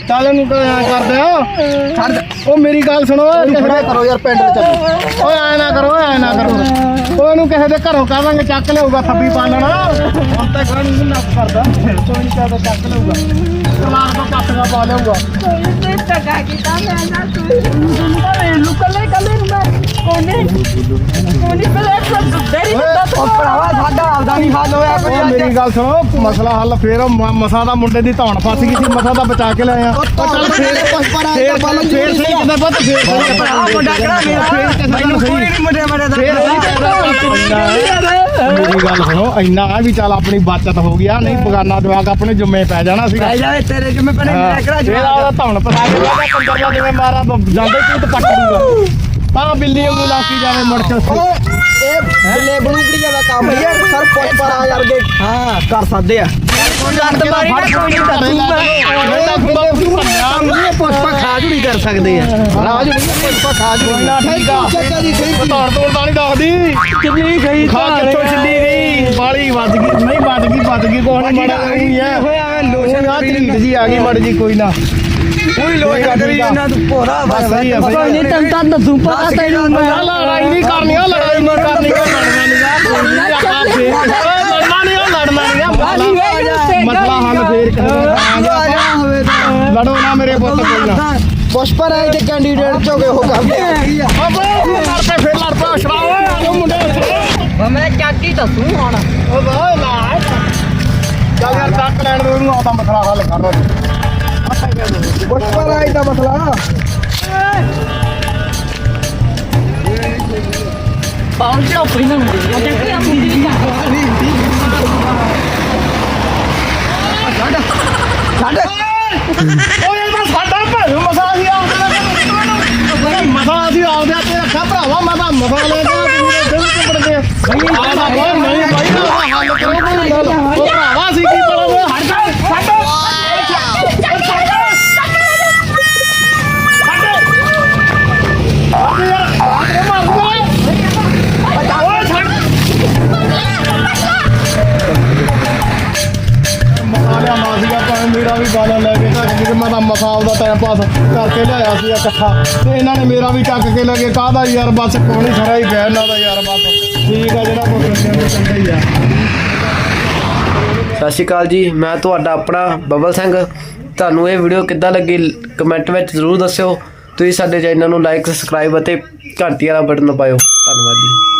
Speaker 3: ਚੱਲ ਕਿਆ ਕਰਦੇ ਆ
Speaker 4: ਛੱਡ
Speaker 3: ਉਹ ਮੇਰੀ ਗੱਲ ਸੁਣੋ
Speaker 2: ਥੋੜਾ ਕਰੋ ਯਾਰ ਪਿੰਡ ਚੱਲੋ।
Speaker 3: ਓਏ ਐ ਨਾ ਕਰੋ ਐ ਨਾ ਕਰੋ। ਉਹ ਇਹਨੂੰ ਕਿਸੇ ਦੇ ਘਰੋਂ ਕਹਾਂਗੇ ਚੱਕ ਲਿਆਊਗਾ ਥੱਬੀ ਪਾਲਣਾ ਹੁਣ ਤਾਂ ਕੋਈ ਨਹੀਂ ਨਾ ਕਰਦਾ। ਕੋਈ ਨਹੀਂ ਕਹਦਾ ਚੱਕ ਲਿਆਊਗਾ। ਕਲਾਰ ਤੋਂ ਪੱਟਗਾ ਪਾ ਲਿਆਊਗਾ।
Speaker 1: ਤੇ ਟਕਾ ਕੀਤਾ ਮੈਂ ਨਾ ਤੂੰ ਤੂੰ ਤਾਂ ਮੈਨੂੰ ਕੱਲੇ
Speaker 3: ਮੇਰੀ ਗੱਲ ਸੁਣੋ ਮਸਲਾ ਹੱਲ ਫੇਰ ਮਸਾ ਦਾ ਮੁੰਡੇ ਦੀ ਧੌਣ ਫਸ ਗਈ ਸੀ ਮਸਾ ਦਾ ਬਚਾ ਕੇ ਲਿਆਇਆ
Speaker 4: ਉਹ ਚੱਲ ਫੇਰ ਕੁਝ ਪਰਾਂ
Speaker 3: ਫੇਰ ਫੇਰ ਸਹੀ ਕਿਦਾਂ ਪਤਾ ਫੇਰ ਸਹੀ
Speaker 4: ਭਰਾ ਮੁੰਡਾ ਕਿਹੜਾ ਮੇਰਾ? ਮੈਨੂੰ ਕੋਈ ਨਹੀਂ ਮੁੰਡੇ ਬੜੇ ਦਾ
Speaker 3: ਫੇਰ ਮੇਰੀ ਗੱਲ ਸੁਣੋ ਇੰਨਾ ਆ ਵੀ ਚੱਲ ਆਪਣੀ ਬਚਤ ਹੋ ਗਿਆ ਨਹੀਂ ਬਗਾਨਾ ਦਿਮਾਗ ਆਪਣੇ ਜੁੰਮੇ ਪੈ ਜਾਣਾ ਸੀਗਾ।
Speaker 4: ਲੈ ਜਾਵੇ ਤੇਰੇ ਜਿਵੇਂ ਪਨੇ ਮੇਰਾ ਕਿਹੜਾ
Speaker 3: ਜਿਹੜਾ ਧੌਣ ਪਸਾ ਕੇ ਲਿਆ ਕੰਦਰ ਜਿਵੇਂ ਮਾਰਾ ਜਾਂਦੇ ਤੂੰ ਤਾਂ ਪੱਟ ਦੂਗਾ। ਤਾਂ ਬਿੱਲੀ ਵਾਂਗੂ ਲਾਕੀ ਜਾਵੇ ਮੁੜ ਕੇ
Speaker 4: ਇਹ ਬਿੱਲੇ ਬਣੂਕੜੀਆਂ ਦਾ ਕੰਮ ਹੈ। ਸਰ ਪੁੱਛ ਪਰਾਂ ਯਾਰ ਦੇ ਹਾਂ ਕਰ ਸਕਦੇ ਆ। ਲੱਤ ਮਾਰੀ ਨਾ ਕੋਈ
Speaker 3: ਨਹੀਂ
Speaker 4: ਪੁਸ਼ਪਾ ਖਾਜ ਨਹੀਂ ਕਰ ਸਕਦੇ ਆ। ਰਾਜ ਨਹੀਂ ਪੁਸ਼ਪਾ ਖਾਜ ਨਹੀਂ
Speaker 3: ਠੀਕ ਆ।
Speaker 4: ਚੱਕਾ ਦੀ ਸਹੀ
Speaker 3: ਧੌਣ ਤੋੜ ਤਾਂ ਨਹੀਂ ਦੱਸਦੀ।
Speaker 4: ਕਿੰਨੀ ਗਈ
Speaker 3: ਖਾ ਕਿੱਥੋਂ ਚੱਲੀ ਗਈ ਬਾਲੀ ਵੱਜ ਗਈ। ਨਹੀਂ ਵੱਜ ਗਈ ਵੱਜ ਗਈ ਕੋਈ ਨਹੀਂ ਮਾੜਾ ਹੈ
Speaker 4: ਹੋਇਆ
Speaker 3: ਲੋਸ਼ਨ ਆ ਤਰੀਕ ਜੀ ਆ ਗਈ ਮੜ ਜੀ ਕੋਈ ਨਾ।
Speaker 4: ਕੋਈ ਲੋਈ ਕਰੀ ਇਹਨਾਂ ਨੂੰ ਭੋਰਾ
Speaker 3: ਬਸ ਸਹੀ ਆ ਸਹੀ ਆ
Speaker 4: ਤੈਨੂੰ ਤਾਂ ਦੱਸੂ ਪਤਾ ਤੈਨੂੰ
Speaker 3: ਨਾ ਲੜਾਈ ਨਹੀਂ ਕਰਨੀ ਉਹ ਲੜਾਈ ਨਹੀਂ ਕਰਨੀ ਉਹ ਲੜਨਾ ਨਹੀਂ ਆ ਕੋਈ ਨਹੀਂ ਆਪਾਂ ਲੜਨਾ ਨਹੀਂ ਉਹ ਲੜਨਾ ਨਹੀਂ ਆ ਮਸਲਾ ਮਸਲਾ ਹੱਲ ਫੇਰ ਕਰਾਂਗੇ।
Speaker 4: ਆ ਤਾਂ।
Speaker 3: ਲੜੋ ਨਾ ਮੇਰੇ ਪੁੱਤ ਕੋਈ ਨਾ
Speaker 4: ਪੁਸ਼ਪਾ ਰਾਜ ਦੇ ਕੈਂਡੀਡੇਟ ਚੋਗੇ ਹੋ ਕੰਮ ਹੈਗੀ ਆ।
Speaker 3: ਲੜ ਪਏ ਫੇਰ ਲੜ ਪਏ ਸ਼ਰਾਓ ਆਜੋ ਮੁੰਡੇ
Speaker 1: ਮੈਂ ਚਾਕੀ ਦੱਸੂ ਹੁਣ।
Speaker 3: ਓ ਵਾਹ ਲਾ। ਚੱਲ ਯਾਰ ਚੱਕ ਲੈਣ ਦੇ ਉਹਨੂੰ ਆਉਂਦਾ ਮਸਲਾ ਹੱਲ ਕਰ। ਰੋ
Speaker 4: ਪੁਸ਼ਪਾ ਰਾਜ ਦਾ ਮਸਲਾ।
Speaker 1: ਪਹੁੰਚ ਲਓ ਕੋਈ ਨਾ ਹੁੰਦੀ ਉਹ ਦੇਖੀ ਆ ਮੁੰਡੀ ਦੀ?
Speaker 4: ਛੱਡ।
Speaker 3: ਓਏ ਇਹ ਸਾਡਾ ਭਾਵੇਂ ਮਸਾ ਸੀ ਆਉਂਦੇ ਮਸਾ ਸੀ। ਆਉਂਦੇ ਤੇ ਰੱਖਾ ਭਰਾਵਾ, ਮੈਂ ਤਾਂ ਮਸਾ ਲੈ ਗਿਆ ਤੁਸੀਂ ਦਿਲ ਚ ਪੜ ਨਹੀਂ, ਭਾਈ ਨਾ ਹੱਲ ਕਰੋ ਭਰਾਵਾ ਸੀ ਕੀ ਪੜਾ ਹਟ ਜਾ ਉਹਦਾ ਕਰਕੇ ਲਿਆਇਆ ਸੀ ਇਕੱਠਾ ਤੇ ਇਹਨਾਂ ਨੇ ਮੇਰਾ ਵੀ ਚੱਕ ਕੇ ਲੱਗੇ ਕਾਹਦਾ ਯਾਰ ਬਸ ਕੋਣੀ ਸਾਰਾ ਹੀ ਗਿਆ ਇਹਨਾਂ ਦਾ ਯਾਰ ਬਸ। ਠੀਕ ਆ ਜਿਹੜਾ ਕੋਈ ਕੰਡਿਆਂ ਨੂੰ ਚੰਗਾ ਹੀ ਆ।
Speaker 5: ਸਤਿ ਸ਼੍ਰੀ ਅਕਾਲ ਜੀ, ਮੈਂ ਤੁਹਾਡਾ ਆਪਣਾ ਬਬਲ ਸਿੰਘ। ਤੁਹਾਨੂੰ ਇਹ ਵੀਡੀਓ ਕਿੱਦਾਂ ਲੱਗੀ ਕਮੈਂਟ ਵਿੱਚ ਜ਼ਰੂਰ ਦੱਸਿਓ। ਤੁਸੀਂ ਸਾਡੇ ਚੈਨਲ ਨੂੰ ਲਾਈਕ ਸਬਸਕ੍ਰਾਈਬ ਅਤੇ ਘੰਟੀ ਵਾਲਾ ਬਟਨ ਦਬਾਇਓ ਧੰਨਵਾਦ ਜੀ।